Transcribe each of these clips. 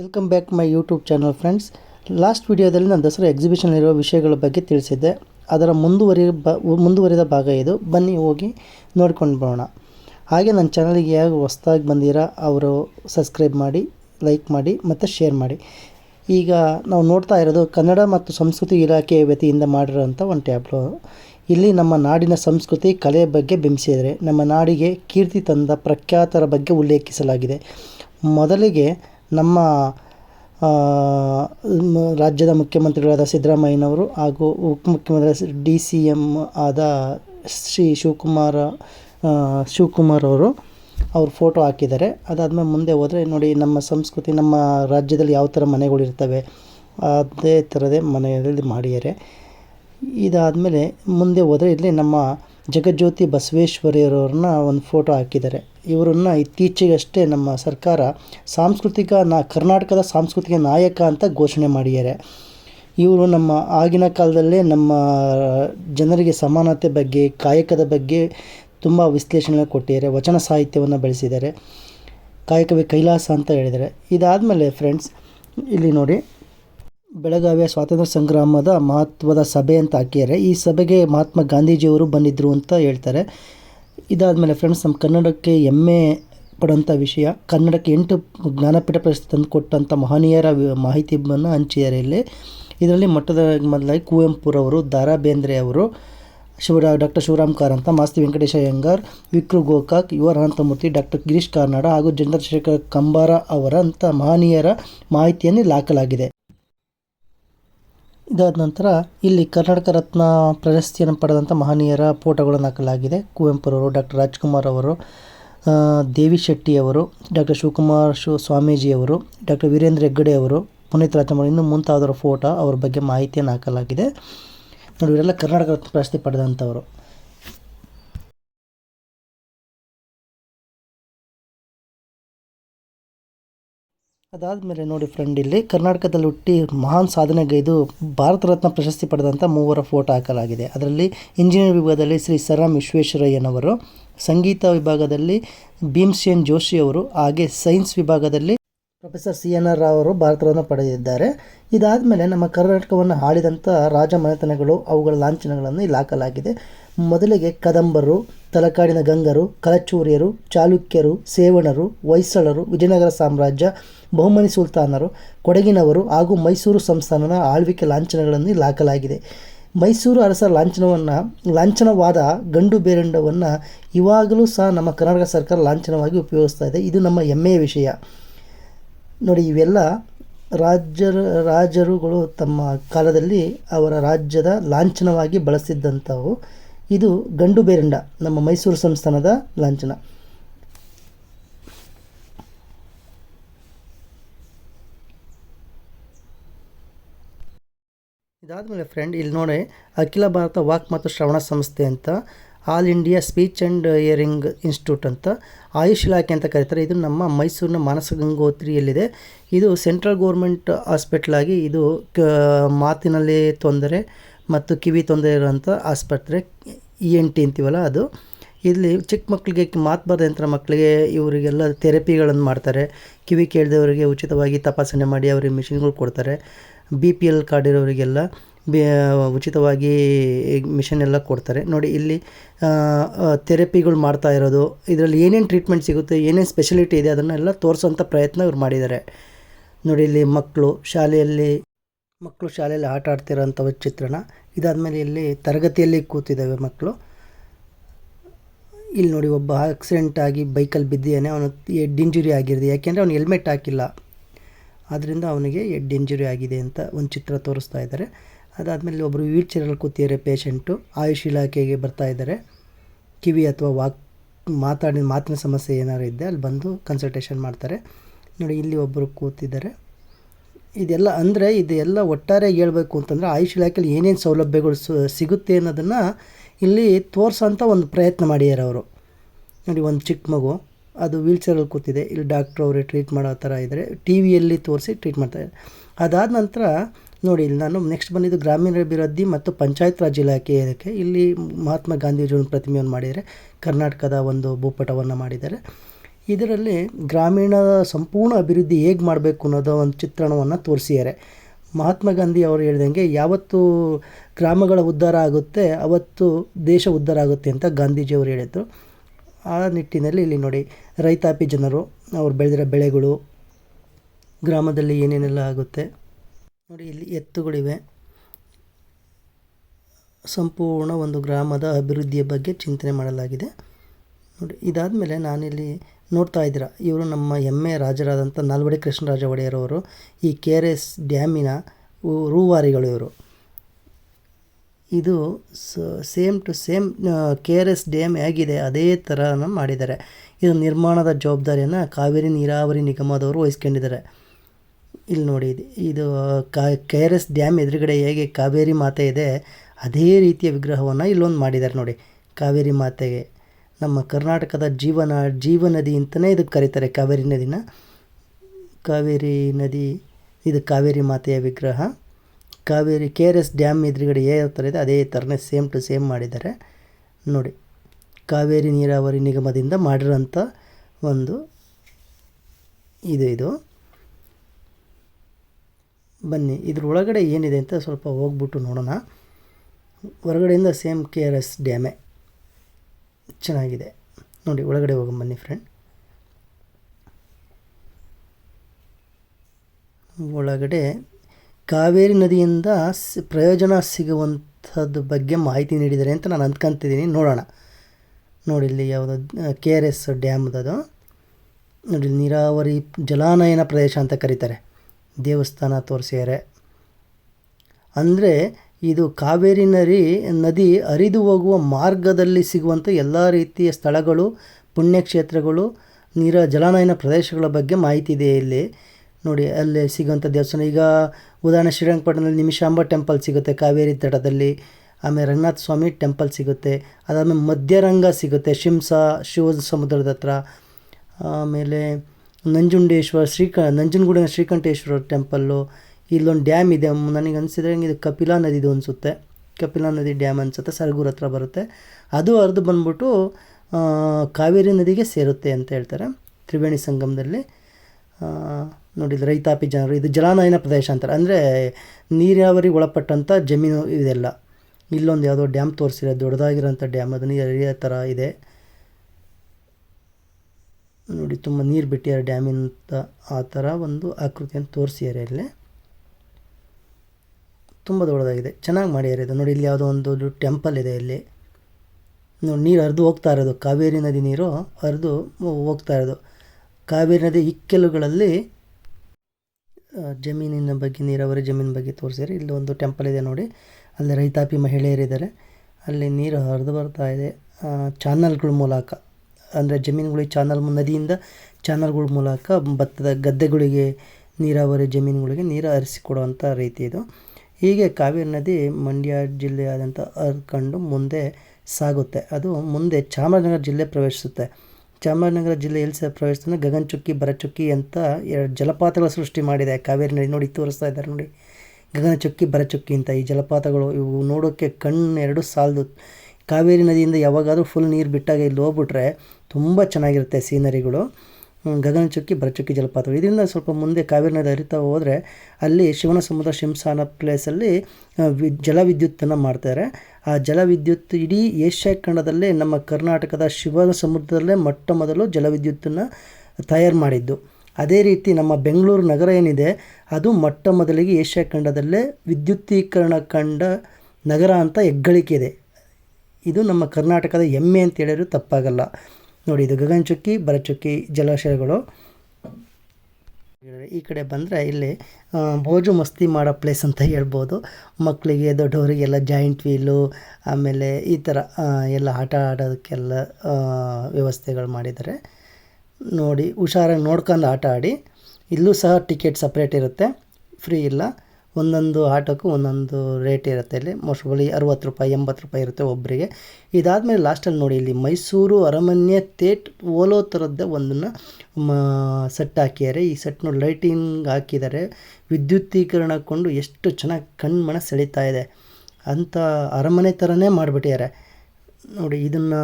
Welcome back my YouTube channel friends last ವಿಡಿಯೋದಲ್ಲಿ ನಾನು Dasara exhibition ಇರುವ ವಿಷಯಗಳ ಬಗ್ಗೆ ತಿಳಿಸಿದ್ದೆ. ಅದರ ಮುಂದುವರಿ ಬ, ಮುಂದುವರಿದ ಭಾಗ ಇದು. ಬನ್ನಿ, ಹೋಗಿ ನೋಡ್ಕೊಂಡು ಬರೋಣ. ಹಾಗೆ ನನ್ನ ಚಾನಲಿಗೆ ಯಾವ ಹೊಸ್ದಾಗಿ ಬಂದಿರಾ, ಅವರು ಸಬ್ಸ್ಕ್ರೈಬ್ ಮಾಡಿ ಲೈಕ್ ಮಾಡಿ, ಮತ್ತು ಶೇರ್ ಮಾಡಿ. ಈಗ ನಾವು ನೋಡ್ತಾ ಇರೋದು ಕನ್ನಡ ಮತ್ತು ಸಂಸ್ಕೃತಿ ಇಲಾಖೆ ವತಿಯಿಂದ ಮಾಡಿರೋಂಥ ಒಂದು ಟ್ಯಾಬ್ಲು ಇಲ್ಲಿ ನಮ್ಮ ನಾಡಿನ ಸಂಸ್ಕೃತಿ, ಕಲೆಯ ಬಗ್ಗೆ ಬಿಂಬಿಸಿದರೆ ನಮ್ಮ ನಾಡಿಗೆ ಕೀರ್ತಿ ತಂದ ಪ್ರಖ್ಯಾತರ ಬಗ್ಗೆ ಉಲ್ಲೇಖಿಸಲಾಗಿದೆ. ಮೊದಲಿಗೆ ನಮ್ಮ ರಾಜ್ಯದ ಮುಖ್ಯಮಂತ್ರಿಗಳಾದ ಸಿದ್ದರಾಮಯ್ಯನವರು ಹಾಗೂ ಉಪಮುಖ್ಯಮಂತ್ರಿ ಡಿ ಸಿ ಎಂ ಆದ ಶ್ರೀ ಶಿವಕುಮಾರ ಶಿವಕುಮಾರ್ ಅವರು ಅವ್ರ ಫೋಟೋ ಹಾಕಿದ್ದಾರೆ. ಅದಾದಮೇಲೆ ಮುಂದೆ ಹೋದರೆ ನೋಡಿ ನಮ್ಮ ಸಂಸ್ಕೃತಿ, ನಮ್ಮ ರಾಜ್ಯದಲ್ಲಿ ಯಾವ ಥರ ಮನೆಗಳಿರ್ತವೆ ಅದೇ ಥರದೇ ಮನೆಯಲ್ಲಿ ಮಾಡಿದ್ದಾರೆ. ಇದಾದಮೇಲೆ ಮುಂದೆ ಹೋದರೆ ಇಲ್ಲಿ ನಮ್ಮ ಜಗಜ್ಯೋತಿ ಬಸವೇಶ್ವರಿಯರವ್ರನ್ನ ಒಂದು ಫೋಟೋ ಹಾಕಿದ್ದಾರೆ. ಇವರನ್ನ ಇತ್ತೀಚೆಗಷ್ಟೇ ನಮ್ಮ ಸರ್ಕಾರ ಸಾಂಸ್ಕೃತಿಕ ನಾ, ಕರ್ನಾಟಕದ ಸಾಂಸ್ಕೃತಿಕ ನಾಯಕ ಅಂತ ಘೋಷಣೆ ಮಾಡಿದ್ದಾರೆ. ಇವರು ನಮ್ಮ ಆಗಿನ ಕಾಲದಲ್ಲೇ ನಮ್ಮ ಜನರಿಗೆ ಸಮಾನತೆ ಬಗ್ಗೆ, ಕಾಯಕದ ಬಗ್ಗೆ ತುಂಬ ವಿಶ್ಲೇಷಣೆ ಕೊಟ್ಟಿದ್ದಾರೆ, ವಚನ ಸಾಹಿತ್ಯವನ್ನು ಬೆಳೆಸಿದ್ದಾರೆ. ಕಾಯಕವೇ ಕೈಲಾಸ ಅಂತ ಹೇಳಿದ್ದಾರೆ. ಇದಾದಮೇಲೆ ಫ್ರೆಂಡ್ಸ್ ಇಲ್ಲಿ ನೋಡಿ. ಬೆಳಗಾವಿಯ ಸ್ವಾತಂತ್ರ್ಯ ಸಂಗ್ರಾಮದ ಮಹತ್ವದ ಸಭೆ ಅಂತ ಹಾಕಿದ್ದಾರೆ. ಈ ಸಭೆಗೆ ಮಹಾತ್ಮ ಗಾಂಧೀಜಿಯವರು ಬಂದಿದ್ದರು ಅಂತ ಹೇಳ್ತಾರೆ. ಇದಾದಮೇಲೆ ಫ್ರೆಂಡ್ಸ್ ನಮ್ಮ ಕನ್ನಡಕ್ಕೆ ಹೆಮ್ಮೆ ಪಡೋಂಥ ವಿಷಯ, ಕನ್ನಡಕ್ಕೆ ಎಂಟು ಜ್ಞಾನಪೀಠ ಪ್ರಶಸ್ತಿ ತಂದು ಕೊಟ್ಟಂಥ ಮಹನೀಯರ ಮಾಹಿತಿ ಮಾಹಿತಿಯನ್ನು ಹಂಚಿದ್ದಾರೆ ಇಲ್ಲಿ. ಇದರಲ್ಲಿ ಮಠದ ಮೊದಲಾಗಿ ಕುವೆಂಪುರವರು ದಾರಾ ಬೇಂದ್ರೆ ಅವರು ಶಿವರಾ ಡಾಕ್ಟರ್ ಶಿವರಾಮ್ ಕಾರಂತ, ಮಾಸ್ತಿ ವೆಂಕಟೇಶ ಅಯ್ಯಂಗಾರ್ ವಿಕ್ರು ಗೋಕಾಕ್ ಯುವ ಅನಂತಮೂರ್ತಿ ಡಾಕ್ಟರ್ ಗಿರೀಶ್ ಕಾರ್ನಾಡ ಹಾಗೂ ಚಂದ್ರಶೇಖರ್ ಕಂಬಾರ ಅವರಂಥ ಮಹನೀಯರ ಮಾಹಿತಿಯನ್ನು ಇಲ್ಲಿ ಇದಾದ ನಂತರ ಇಲ್ಲಿ ಕರ್ನಾಟಕ ರತ್ನ ಪ್ರಶಸ್ತಿಯನ್ನು ಪಡೆದಂಥ ಮಹನೀಯರ ಫೋಟೋಗಳನ್ನು ಹಾಕಲಾಗಿದೆ ಕುವೆಂಪುರವರು ಡಾಕ್ಟರ್ ರಾಜ್ಕುಮಾರ್ ಅವರು ದೇವಿ ಶೆಟ್ಟಿ ಅವರು ಡಾಕ್ಟರ್ ಶಿವಕುಮಾರ್ ಶಿವ ಸ್ವಾಮೀಜಿಯವರು ಡಾಕ್ಟರ್ ವೀರೇಂದ್ರ ಹೆಗ್ಗಡೆ ಅವರು, ಪುನೀತ್ ರಾಜ್ಕುಮಾರ್ ಇನ್ನು ಮುಂತಾದವರ ಫೋಟೋ ಅವರ ಬಗ್ಗೆ ಮಾಹಿತಿಯನ್ನು ಹಾಕಲಾಗಿದೆ. ನೋಡಿ, ಇವರೆಲ್ಲ ಕರ್ನಾಟಕ ರತ್ನ ಪ್ರಶಸ್ತಿ ಪಡೆದಂಥವರು. ಅದಾದಮೇಲೆ ನೋಡಿ ಫ್ರೆಂಡ್ ಇಲ್ಲಿ ಕರ್ನಾಟಕದಲ್ಲಿ ಹುಟ್ಟಿ ಮಹಾನ್ ಸಾಧನೆಗೈದು ಭಾರತ ರತ್ನ ಪ್ರಶಸ್ತಿ ಪಡೆದಂಥ ಮೂವರ ಫೋಟೋ ಹಾಕಲಾಗಿದೆ. ಅದರಲ್ಲಿ ಇಂಜಿನಿಯರ್ ವಿಭಾಗದಲ್ಲಿ ಶ್ರೀ ಸರ್ ವಿಶ್ವೇಶ್ವರಯ್ಯನವರು, ಸಂಗೀತ ವಿಭಾಗದಲ್ಲಿ ಭೀಮ್ಸೇನ್ ಜೋಶಿ ಅವರು, ಹಾಗೆ ಸೈನ್ಸ್ ವಿಭಾಗದಲ್ಲಿ ಪ್ರೊಫೆಸರ್ ಸಿ ಎನ್ ಆರ್ ಅವರು ಭಾರತವನ್ನು ಪಡೆದಿದ್ದಾರೆ. ಇದಾದ ಮೇಲೆ ನಮ್ಮ ಕರ್ನಾಟಕವನ್ನು ಆಳಿದಂಥ ರಾಜ ಮನೆತನಗಳು, ಅವುಗಳ ಲಾಂಛನಗಳನ್ನು ಇಲ್ಲಿ ಹಾಕಲಾಗಿದೆ. ಮೊದಲಿಗೆ ಕದಂಬರು, ತಲಕಾಡಿನ ಗಂಗರು, ಕಲಚೂರಿಯರು, ಚಾಲುಕ್ಯರು, ಸೇವಣರು, ಹೊಯ್ಸಳರು, ವಿಜಯನಗರ ಸಾಮ್ರಾಜ್ಯ, ಬಹುಮನಿ ಸುಲ್ತಾನರು, ಕೊಡಗಿನವರು ಹಾಗೂ ಮೈಸೂರು ಸಂಸ್ಥಾನದ ಆಳ್ವಿಕೆ ಲಾಂಛನಗಳನ್ನು ಇಲ್ಲಿ ಹಾಕಲಾಗಿದೆ. ಮೈಸೂರು ಅರಸರ ಲಾಂಛನವನ್ನು, ಲಾಂಛನವಾದ ಗಂಡು ಬೇರಂಡವನ್ನು ಇವಾಗಲೂ ಸಹ ನಮ್ಮ ಕರ್ನಾಟಕ ಸರ್ಕಾರ ಲಾಂಛನವಾಗಿ ಉಪಯೋಗಿಸ್ತಾ ಇದೆ. ಇದು ನಮ್ಮ ಹೆಮ್ಮೆಯ ವಿಷಯ. ನೋಡಿ, ಇವೆಲ್ಲ ರಾಜರ ರಾಜರುಗಳು ತಮ್ಮ ಕಾಲದಲ್ಲಿ ಅವರ ರಾಜ್ಯದ ಲಾಂಛನವಾಗಿ ಬಳಸಿದ್ದಂಥವು. ಇದು ಗಂಡು ಬೇರಂಡ, ನಮ್ಮ ಮೈಸೂರು ಸಂಸ್ಥಾನದ ಲಾಂಛನ. ಇದಾದಮೇಲೆ ಫ್ರೆಂಡ್ ಇಲ್ಲಿ ನೋಡಿ, ಅಖಿಲ ಭಾರತ ವಾಕ್ ಮತ್ತು ಶ್ರವಣ ಸಂಸ್ಥೆ ಅಂತ. All India speech and hearing institute ಅಂತ ಆಯುಷ್ ಇಲಾಖೆ ಅಂತ ಕರೀತಾರೆ. ಇದು ನಮ್ಮ ಮೈಸೂರಿನ ಮಾನಸ ಗಂಗೋತ್ರಿಯಲ್ಲಿದೆ ಇದು ಸೆಂಟ್ರಲ್ ಗೌರ್ಮೆಂಟ್ ಹಾಸ್ಪಿಟ್ಲ್ ಆಗಿ ಇದು ಕ, ಮಾತಿನಲ್ಲಿ ತೊಂದರೆ ಮತ್ತು ಕಿವಿ ತೊಂದರೆ ಇರುವಂಥ ಆಸ್ಪತ್ರೆ ಇ ಎನ್ ಟಿ ಅಂತೀವಲ್ಲ ಅದು. ಇಲ್ಲಿ ಚಿಕ್ಕ ಮಕ್ಕಳಿಗೆ ಮಾತು ಬರೆದಂಥ ಮಕ್ಕಳಿಗೆ ಇವರಿಗೆಲ್ಲ ಥೆರಪಿಗಳನ್ನು ಮಾಡ್ತಾರೆ. ಕಿವಿ ಕೇಳಿದವರಿಗೆ ಉಚಿತವಾಗಿ ತಪಾಸಣೆ ಮಾಡಿ ಅವರಿಗೆ ಮಿಷಿನ್ಗಳು ಕೊಡ್ತಾರೆ. ಬಿ ಪಿ ಎಲ್ ಕಾರ್ಡ್ ಇರೋರಿಗೆಲ್ಲ. ಬಿ ಉಚಿತವಾಗಿ ಮಿಷನ್ ಎಲ್ಲ ಕೊಡ್ತಾರೆ. ನೋಡಿ, ಇಲ್ಲಿ ಥೆರಪಿಗಳು ಮಾಡ್ತಾ ಇರೋದು. ಇದರಲ್ಲಿ ಏನೇನು ಟ್ರೀಟ್ಮೆಂಟ್ ಸಿಗುತ್ತೆ, ಏನೇನು ಸ್ಪೆಷಲಿಟಿ ಇದೆ ಅದನ್ನೆಲ್ಲ ತೋರಿಸೋಂಥ ಪ್ರಯತ್ನ ಇವ್ರು ಮಾಡಿದ್ದಾರೆ. ನೋಡಿ, ಇಲ್ಲಿ ಮಕ್ಕಳು ಶಾಲೆಯಲ್ಲಿ ಮಕ್ಕಳು ಶಾಲೆಯಲ್ಲಿ ಆಟ ಆಡ್ತಿರೋಂಥ ಚಿತ್ರಣ. ಇದಾದಮೇಲೆ ಇಲ್ಲಿ ತರಗತಿಯಲ್ಲಿ ಕೂತಿದ್ದಾವೆ ಮಕ್ಕಳು ಇಲ್ಲಿ ನೋಡಿ, ಒಬ್ಬ ಆಕ್ಸಿಡೆಂಟ್ ಆಗಿ ಬೈಕಲ್ಲಿ ಬಿದ್ದಿದ್ದಾನೆ. ಅವನು ಹೆಡ್ ಇಂಜುರಿ ಆಗಿರೋದು. ಯಾಕೆಂದರೆ ಅವನು ಹೆಲ್ಮೆಟ್ ಹಾಕಿಲ್ಲ. ಆದ್ದರಿಂದ ಅವನಿಗೆ ಹೆಡ್ ಇಂಜುರಿ ಆಗಿದೆ ಅಂತ ಒಂದು ಚಿತ್ರ ತೋರಿಸ್ತಾ ಇದ್ದಾರೆ. ಅದಾದಮೇಲೆ ಒಬ್ಬರು ವೀಲ್ ಚೇರಲ್ಲಿ ಕೂತಿದ್ದಾರೆ ಪೇಷಂಟು. ಆಯುಷ್ ಇಲಾಖೆಗೆ ಬರ್ತಾ ಇದ್ದಾರೆ. ಕಿವಿ ಅಥವಾ ವಾಕ್ ಮಾತಾಡಿದ ಮಾತಿನ ಸಮಸ್ಯೆ ಏನಾದ್ರು ಇದ್ದೆ ಅಲ್ಲಿ ಬಂದು ಕನ್ಸಲ್ಟೇಷನ್ ಮಾಡ್ತಾರೆ. ನೋಡಿ, ಇಲ್ಲಿ ಒಬ್ಬರು ಕೂತಿದ್ದಾರೆ. ಇದೆಲ್ಲ ಅಂದರೆ ಇದೆಲ್ಲ ಒಟ್ಟಾರೆ ಹೇಳ್ಬೇಕು ಅಂತಂದರೆ ಆಯುಷ್ ಇಲಾಖೆಯಲ್ಲಿ ಏನೇನು ಸೌಲಭ್ಯಗಳು ಸಿಗುತ್ತೆ ಅನ್ನೋದನ್ನು ಇಲ್ಲಿ ತೋರಿಸೋಂಥ ಒಂದು ಪ್ರಯತ್ನ ಮಾಡಿದ್ದಾರೆ ಅವರು. ನೋಡಿ, ಒಂದು ಚಿಕ್ಕ ಮಗು, ಅದು ವೀಲ್ ಚೇರಲ್ಲಿ ಕೂತಿದೆ. ಇಲ್ಲಿ ಡಾಕ್ಟ್ರು ಅವರೇ ಟ್ರೀಟ್ ಮಾಡೋ ಥರ ಇದ್ದಾರೆ. ಟಿ ವಿಯಲ್ಲಿ ತೋರಿಸಿ ಟ್ರೀಟ್ ಮಾಡ್ತಾರೆ ಅದಾದ ನಂತರ ನೋಡಿ, ಇಲ್ಲಿ ನಾನು ನೆಕ್ಸ್ಟ್ ಬಂದಿದ್ದು ಗ್ರಾಮೀಣ ಅಭಿವೃದ್ಧಿ ಮತ್ತು ಪಂಚಾಯತ್ ರಾಜ್ ಇಲಾಖೆ ಇದಕ್ಕೆ ಇಲ್ಲಿ ಮಹಾತ್ಮ ಗಾಂಧೀಜಿ ಒಂದು ಪ್ರತಿಮೆಯನ್ನು ಮಾಡಿದ್ದಾರೆ. ಕರ್ನಾಟಕದ ಒಂದು ಭೂಪಟವನ್ನು ಮಾಡಿದ್ದಾರೆ. ಇದರಲ್ಲಿ ಗ್ರಾಮೀಣ ಸಂಪೂರ್ಣ ಅಭಿವೃದ್ಧಿ ಹೇಗೆ ಮಾಡಬೇಕು ಅನ್ನೋದು ಒಂದು ಚಿತ್ರಣವನ್ನು ತೋರಿಸಿದ್ದಾರೆ. ಮಹಾತ್ಮ ಗಾಂಧಿ ಅವರು ಹೇಳ್ದಂಗೆ, ಯಾವತ್ತು ಗ್ರಾಮಗಳ ಉದ್ಧಾರ ಆಗುತ್ತೆ, ಅವತ್ತು ದೇಶ ಉದ್ಧಾರ ಆಗುತ್ತೆ ಅಂತ ಗಾಂಧೀಜಿಯವರು ಹೇಳಿದ್ರು. ಆ ನಿಟ್ಟಿನಲ್ಲಿ ಇಲ್ಲಿ ನೋಡಿ, ರೈತಾಪಿ ಜನರು, ಅವ್ರು ಬೆಳೆದಿರೋ ಬೆಳೆಗಳು, ಗ್ರಾಮದಲ್ಲಿ ಏನೇನೆಲ್ಲ ಆಗುತ್ತೆ ನೋಡಿ, ಇಲ್ಲಿ ಎತ್ತುಗಳಿವೆ. ಸಂಪೂರ್ಣ ಒಂದು ಗ್ರಾಮದ ಅಭಿವೃದ್ಧಿಯ ಬಗ್ಗೆ ಚಿಂತನೆ ಮಾಡಲಾಗಿದೆ. ನೋಡಿ ಇದಾದ ಮೇಲೆ ನಾನಿಲ್ಲಿ ನೋಡ್ತಾ ಇದ್ದೀರಾ, ಇವರು ನಮ್ಮ ಹೆಮ್ಮೆ ರಾಜರಾದಂಥ ನಾಲ್ವಡಿ ಕೃಷ್ಣರಾಜ ಒಡೆಯರವರು, ಈ ಕೆ ಆರ್ ಎಸ್ ಡ್ಯಾಮಿನ ರೂವಾರಿಗಳು ಇವರು. ಇದು same to same K R S dam ಹೇಗಿದೆ, ಅದೇ ಥರನ ಮಾಡಿದ್ದಾರೆ. ಇದು ನಿರ್ಮಾಣದ ಜವಾಬ್ದಾರಿಯನ್ನು ಕಾವೇರಿ ನೀರಾವರಿ ನಿಗಮದವರು ವಹಿಸ್ಕೊಂಡಿದ್ದಾರೆ. ಇಲ್ಲಿ ನೋಡಿ, ಇದು, ಕೆ ಆರ್ ಎಸ್ ಡ್ಯಾಮ್ ಎದುರುಗಡೆ ಹೇಗೆ ಕಾವೇರಿ ಮಾತೆ ಇದೆ, ಅದೇ ರೀತಿಯ ವಿಗ್ರಹವನ್ನು ಇಲ್ಲೊಂದು ಮಾಡಿದ್ದಾರೆ ನೋಡಿ. ಕಾವೇರಿ ಮಾತೆಗೆ. ನಮ್ಮ ಕರ್ನಾಟಕದ ಜೀವನ ಜೀವ ನದಿ ಅಂತಲೇ ಇದಕ್ಕೆ ಕರೀತಾರೆ ಕಾವೇರಿ ನದಿನ. ಕಾವೇರಿ ನದಿ, ಇದು ಕಾವೇರಿ ಮಾತೆಯ ವಿಗ್ರಹ. Kaveri K R S dam ಎದುರುಗಡೆ ಯಾವ ಥರ ಇದೆ, ಅದೇ ಥರನೇ ಸೇಮ್ ಟು ಸೇಮ್ ಮಾಡಿದ್ದಾರೆ. ನೋಡಿ, ಕಾವೇರಿ ನೀರಾವರಿ ನಿಗಮದಿಂದ ಮಾಡಿರೋಂಥ ಒಂದು ಇದು ಇದು. ಬನ್ನಿ. ಇದ್ರೊಳಗಡೆ ಏನಿದೆ ಅಂತ ಸ್ವಲ್ಪ ಹೋಗ್ಬಿಟ್ಟು ನೋಡೋಣ. ಹೊರಗಡೆಯಿಂದ ಸೇಮ್ ಕೆ ಆರ್ ಎಸ್ ಡ್ಯಾಮೇ. ಚೆನ್ನಾಗಿದೆ. ನೋಡಿ, ಒಳಗಡೆ ಹೋಗಿ ಬನ್ನಿ ಫ್ರೆಂಡ್ ಒಳಗಡೆ ಕಾವೇರಿ ನದಿಯಿಂದ ಪ್ರಯೋಜನ ಸಿಗುವಂಥದ್ದು ಬಗ್ಗೆ ಮಾಹಿತಿ ನೀಡಿದ್ದಾರೆ ಅಂತ ನಾನು ಅಂದ್ಕೊಂತಿದ್ದೀನಿ. ನೋಡೋಣ. ನೋಡಿ, ಇಲ್ಲಿ ಯಾವುದೋ ಕೆ ಆರ್ ಎಸ್ ಡ್ಯಾಮ್ದದು. ನೋಡಿ, ನೀರಾವರಿ ಜಲಾನಯನ ಪ್ರದೇಶ ಅಂತ ಕರೀತಾರೆ. ದೇವಸ್ಥಾನ ತೋರಿಸ್ಯಾರೆ. ಅಂದರೆ ಇದು ಕಾವೇರಿ ನರಿ ನದಿ ಹರಿದು ಹೋಗುವ ಮಾರ್ಗದಲ್ಲಿ ಸಿಗುವಂಥ ಎಲ್ಲ ರೀತಿಯ ಸ್ಥಳಗಳು, ಪುಣ್ಯಕ್ಷೇತ್ರಗಳು, ನೀರ ಜಲಾನಯನ ಪ್ರದೇಶಗಳ ಬಗ್ಗೆ ಮಾಹಿತಿ ಇದೆ ಇಲ್ಲಿ. ನೋಡಿ, ಅಲ್ಲಿ ಸಿಗುವಂಥ ದೇವಸ್ಥಾನ. ಈಗ ಉದಾಹರಣೆ, ಶ್ರೀರಂಗಪಟ್ಟಣದಲ್ಲಿ ನಿಮಿಷಾಂಬ ಟೆಂಪಲ್ ಸಿಗುತ್ತೆ, ಕಾವೇರಿ ತಟದಲ್ಲಿ. ಆಮೇಲೆ ರಂಗನಾಥ ಸ್ವಾಮಿ ಟೆಂಪಲ್ ಸಿಗುತ್ತೆ. ಅದಾದಮೇಲೆ ಮಧ್ಯರಂಗ ಸಿಗುತ್ತೆ, ಶಿಂಸಾ ಶಿವ ಸಮುದ್ರದ ಹತ್ರ. ಆಮೇಲೆ ನಂಜುಂಡೇಶ್ವರ ಶ್ರೀಕ, ನಂಜನಗೂಡಿನ ಶ್ರೀಕಂಠೇಶ್ವರ ಟೆಂಪಲ್ಲು. ಇಲ್ಲೊಂದು ಡ್ಯಾಮ್ ಇದೆ. ನನಗೆ ಅನಿಸಿದ್ರೆ ಇದು ಕಪಿಲಾ ನದಿದು ಅನಿಸುತ್ತೆ. ಕಪಿಲಾ ನದಿ ಡ್ಯಾಮ್ ಅನಿಸುತ್ತೆ. ಸರಗೂರು ಹತ್ರ ಬರುತ್ತೆ. ಅದು ಹರಿದು ಬಂದ್ಬಿಟ್ಟು ಕಾವೇರಿ ನದಿಗೆ ಸೇರುತ್ತೆ ಅಂತ ಹೇಳ್ತಾರೆ ತ್ರಿವೇಣಿ ಸಂಗಮದಲ್ಲಿ. ನೋಡಿ ರೈತಾಪಿ ಜನರು, ಇದು ಜಲಾನಯನ ಪ್ರದೇಶ ಅಂತಾರೆ. ಅಂದರೆ ನೀರಾವರಿ ಒಳಪಟ್ಟಂಥ ಜಮೀನು ಇದೆಲ್ಲ. ಇಲ್ಲೊಂದು ಯಾವುದೋ ಡ್ಯಾಮ್ ತೋರಿಸಿರೋ ದೊಡ್ಡದಾಗಿರೋಂಥ ಡ್ಯಾಮ್, ಅದು ನೀರು ಹರಿಯೋ ಥರ ಇದೆ. ನೋಡಿ, ತುಂಬ ನೀರು ಬಿಟ್ಟಿದ್ದಾರೆ ಡ್ಯಾಮಿಂದ ಆ ಥರ ಒಂದು ಆಕೃತಿಯನ್ನು ತೋರಿಸಿದ್ದಾರೆ ಇಲ್ಲಿ. ತುಂಬ ದೊಡ್ಡದಾಗಿದೆ. ಚೆನ್ನಾಗಿ ಮಾಡಿದ್ದಾರೆ ಇದು. ನೋಡಿ, ಇಲ್ಲಿ ಯಾವುದೋ ಒಂದು ಟೆಂಪಲ್ ಇದೆ ಇಲ್ಲಿ. ನೋಡಿ, ನೀರು ಹರಿದು ಹೋಗ್ತಾ ಇರೋದು. ಕಾವೇರಿ ನದಿ ನೀರು ಹರಿದು ಹೋಗ್ತಾ ಇರೋದು. ಕಾವೇರಿ ನದಿ ಇಕ್ಕೆಲುಗಳಲ್ಲಿ ಜಮೀನಿನ ಬಗ್ಗೆ, ನೀರಾವರಿ ಜಮೀನಿನ ಬಗ್ಗೆ ತೋರಿಸಿದ್ದಾರೆ. ಇಲ್ಲಿ ಒಂದು ಟೆಂಪಲ್ ಇದೆ ನೋಡಿ. ಅಲ್ಲಿ ರೈತಾಪಿ ಮಹಿಳೆಯರಿದ್ದಾರೆ. ಅಲ್ಲಿ ನೀರು ಹರಿದು ಬರ್ತಾ ಇದೆ. ಚಾನಲ್ಗಳ ಮೂಲಕ. ಅಂದರೆ ಜಮೀನುಗಳಿಗೆ ಚಾನಲ್ ನದಿಯಿಂದ ಚಾನಲ್ಗಳ ಮೂಲಕ ಭತ್ತದ ಗದ್ದೆಗಳಿಗೆ ನೀರಾವರಿ ಜಮೀನುಗಳಿಗೆ ನೀರು ಹರಿಸಿಕೊಡುವಂಥ ರೀತಿ ಇದು. ಹೀಗೆ ಕಾವೇರಿ ನದಿ ಮಂಡ್ಯ ಜಿಲ್ಲೆಯಾದಂಥ ಹರ್ಕೊಂಡು ಮುಂದೆ ಸಾಗುತ್ತೆ. ಅದು ಮುಂದೆ ಚಾಮರಾಜನಗರ ಜಿಲ್ಲೆ ಪ್ರವೇಶಿಸುತ್ತೆ. ಚಾಮರಾಜನಗರ ಜಿಲ್ಲೆ ಎಲ್ಲಿ ಸಹ ಪ್ರವೇಶಿಸ್ತಂದ್ರೆ ಗಗನಚುಕ್ಕಿ ಬರಚುಕ್ಕಿ ಅಂತ ಎರಡು ಜಲಪಾತಗಳ ಸೃಷ್ಟಿ ಮಾಡಿದೆ. ಕಾವೇರಿ ನದಿ ನೋಡಿ ತೋರಿಸ್ತಾ ಇದ್ದಾರೆ ನೋಡಿ. ಗಗನಚುಕ್ಕಿ ಬರಚುಕ್ಕಿ ಅಂತ ಈ ಜಲಪಾತಗಳು ಇವು ನೋಡೋಕ್ಕೆ ಕಣ್ಣು ಎರಡು ಸಾಲದು. ಕಾವೇರಿ ನದಿಯಿಂದ ಯಾವಾಗಾದರೂ ಫುಲ್ ನೀರು ಬಿಟ್ಟಾಗ ಇಲ್ಲಿ ಹೋಗ್ಬಿಟ್ರೆ ತುಂಬ ಚೆನ್ನಾಗಿರುತ್ತೆ ಸೀನರಿಗಳು ಗಗನಚುಕ್ಕಿ ಭರಚುಕ್ಕಿ ಜಲಪಾತಗಳು. ಇದರಿಂದ ಸ್ವಲ್ಪ ಮುಂದೆ ಕಾವೇರಿ ನದಿ ಹರಿತಾ ಹೋದರೆ ಅಲ್ಲಿ ಶಿವನ ಸಮುದ್ರ, ಶಿಂಸಾನ ಪ್ಲೇಸಲ್ಲಿ ವಿ, ಜಲವಿದ್ಯುತ್ತನ್ನು ಮಾಡ್ತಾರೆ. ಆ ಜಲವಿದ್ಯುತ್ ಇಡೀ ಏಷ್ಯಾ ಖಂಡದಲ್ಲೇ ನಮ್ಮ ಕರ್ನಾಟಕದ ಶಿವನ ಸಮುದ್ರದಲ್ಲೇ ಮೊಟ್ಟ ಮೊದಲು ಜಲವಿದ್ಯುತ್ತನ್ನು ತಯಾರು ಮಾಡಿದ್ದು. ಅದೇ ರೀತಿ ನಮ್ಮ ಬೆಂಗಳೂರು ನಗರ ಏನಿದೆ, ಅದು ಮೊಟ್ಟ ಮೊದಲಿಗೆ ಏಷ್ಯಾ ಖಂಡದಲ್ಲೇ ವಿದ್ಯುತ್ತೀಕರಣ ಕಂಡ ನಗರ ಅಂತ ಹೆಗ್ಗಳಿಕೆ ಇದೆ. ಇದು ನಮ್ಮ ಕರ್ನಾಟಕದ ಹೆಮ್ಮೆ ಅಂತ ಹೇಳಿದ್ರು ತಪ್ಪಾಗಲ್ಲ. ನೋಡಿ, ಇದು ಗಗನಚುಕ್ಕಿ ಬರಚುಕ್ಕಿ ಜಲಾಶಯಗಳು. ಈ ಕಡೆ ಬಂದರೆ ಇಲ್ಲಿ ಬೋಜು ಮಸ್ತಿ ಮಾಡೋ ಪ್ಲೇಸ್ ಅಂತ ಹೇಳ್ಬೋದು. ಮಕ್ಕಳಿಗೆ ದೊಡ್ಡವರಿಗೆಲ್ಲ ಜಾಯಿಂಟ್ ವೀಲು, ಆಮೇಲೆ ಈ ಥರ ಎಲ್ಲ ಆಟ ಆಡೋದಕ್ಕೆಲ್ಲ ವ್ಯವಸ್ಥೆಗಳು ಮಾಡಿದ್ದಾರೆ. ನೋಡಿ, ಹುಷಾರಾಗಿ ನೋಡ್ಕೊಂಡು ಆಟ ಆಡಿ. ಇಲ್ಲೂ ಸಹ ಟಿಕೆಟ್ ಸಪ್ರೇಟ್ ಇರುತ್ತೆ. ಫ್ರೀ ಇಲ್ಲ. ಒಂದೊಂದು ಆಟೋಕ್ಕೂ ಒಂದೊಂದು ರೇಟ್ ಇರುತ್ತೆ ಇಲ್ಲಿ. ಮೋಸ್ಟ್ಲಿ ಅರುವತ್ತು ರೂಪಾಯಿ, ಎಂಬತ್ತು ರೂಪಾಯಿ ಇರುತ್ತೆ ಒಬ್ಬರಿಗೆ ಇದಾದಮೇಲೆ ಲಾಸ್ಟಲ್ಲಿ ನೋಡಿ ಇಲ್ಲಿ ಮೈಸೂರು ಅರಮನೆ ತೇಟ್ ಓಲೋ ಥರದ್ದೇ ಒಂದನ್ನು, ಮ ಸೆಟ್ ಹಾಕಿದ್ದಾರೆ. ಈ ಸೆಟ್ ನೋಡಿ ಲೈಟಿಂಗ್ ಹಾಕಿದ್ದಾರೆ. ವಿದ್ಯುತ್ತೀಕರಣಕೊಂಡು ಎಷ್ಟು ಚೆನ್ನಾಗಿ ಕಣ್ಮಣ ಸೆಳೀತಾ ಇದೆ ಅಂಥ ಅರಮನೆ ಥರನೇ ಮಾಡಿಬಿಟ್ಟಿದ್ದಾರೆ. ನೋಡಿ, ಇದನ್ನು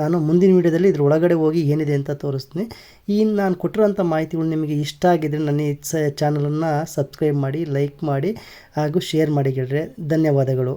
ನಾನು ಮುಂದಿನ ವೀಡಿಯೋದಲ್ಲಿ ಇದ್ರ ಒಳಗಡೆ ಹೋಗಿ ಏನಿದೆ ಅಂತ ತೋರಿಸ್ತೀನಿ. ಈ ನಾನು ಕೊಟ್ಟಿರೋಂಥ ಮಾಹಿತಿಗಳು ನಿಮಗೆ ಇಷ್ಟ ಆಗಿದ್ರೆ ನನ್ನ ಚಾನಲನ್ನು ಸಬ್ಸ್ಕ್ರೈಬ್ ಮಾಡಿ ಲೈಕ್ ಮಾಡಿ, ಹಾಗೂ ಶೇರ್ ಮಾಡಿ ಗೆಳೆಯರೆ ಧನ್ಯವಾದಗಳು.